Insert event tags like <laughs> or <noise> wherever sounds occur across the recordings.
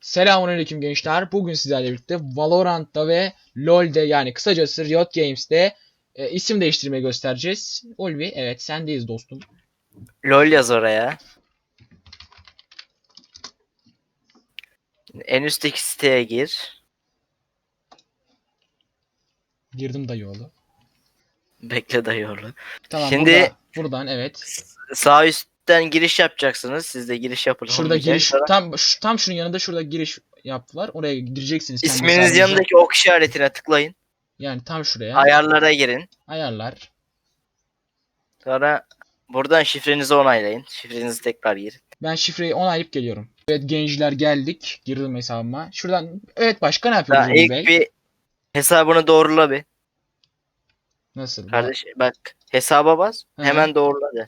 Selamünaleyküm gençler. Bugün sizlerle birlikte Valorant'ta ve LoL'de yani kısacası Riot Games'te e, isim değiştirmeyi göstereceğiz. Ulvi evet sendeyiz dostum. LOL yaz oraya. En üstteki siteye gir. Girdim dayıoğlu. Bekle dayıoğlu. Tamam Şimdi- burada- buradan evet. Sağ üstten giriş yapacaksınız. Siz de giriş yapın. Şurada olmayacak. giriş Sonra tam şu, tam şunun yanında şurada giriş yaptılar. Oraya gireceksiniz. kendi İsminiz yanındaki ok işaretine tıklayın. yani tam şuraya. Ayarlara girin. Ayarlar. Sonra buradan şifrenizi onaylayın. Şifrenizi tekrar girin. Ben şifreyi onaylayıp geliyorum. Evet gençler geldik. Girdim hesabıma. Şuradan evet başka ne yapıyoruz Daha ilk Bey? bir hesabını doğrula bir. Nasıl? Kardeş bak hesaba bas. Hı. Hemen doğrula de.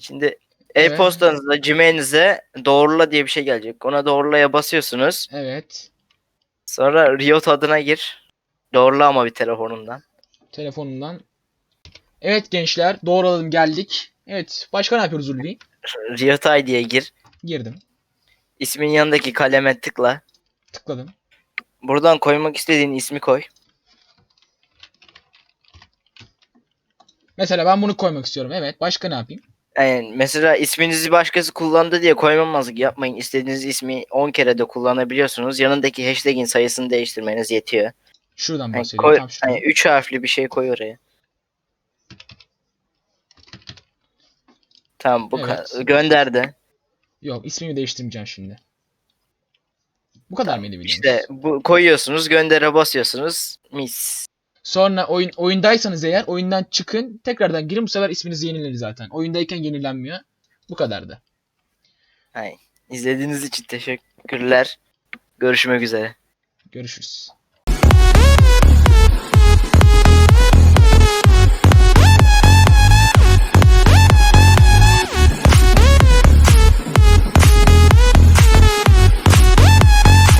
Şimdi Evet. e-postanızda Gmail'inize doğrula diye bir şey gelecek. Ona doğrulaya basıyorsunuz. Evet. Sonra Riot adına gir. Doğrula ama bir telefonundan. Telefonumdan. Evet gençler doğruladım geldik. Evet başka ne yapıyoruz Ulvi? <laughs> Riot ID'ye gir. Girdim. İsmin yanındaki kaleme tıkla. Tıkladım. Buradan koymak istediğin ismi koy. Mesela ben bunu koymak istiyorum. Evet başka ne yapayım? Yani mesela isminizi başkası kullandı diye koymamazlık yapmayın. İstediğiniz ismi 10 kere de kullanabiliyorsunuz. Yanındaki hashtag'in sayısını değiştirmeniz yetiyor. Şuradan Yani bahsediyorum. koy, tam şuradan. yani 3 harfli bir şey koy oraya. Tamam bu ka- Evet. gönder de. Yok ismimi değiştirmeyeceğim şimdi. Bu kadar mıydı videomuz? İşte bu koyuyorsunuz, göndere basıyorsunuz. Mis. Sonra oyun oyundaysanız eğer oyundan çıkın tekrar girin bu sefer isminiz yenilenir zaten. Oyundayken yenilenmiyor. Bu kadardı. Hay. İzlediğiniz için teşekkürler. Görüşmek üzere. Görüşürüz.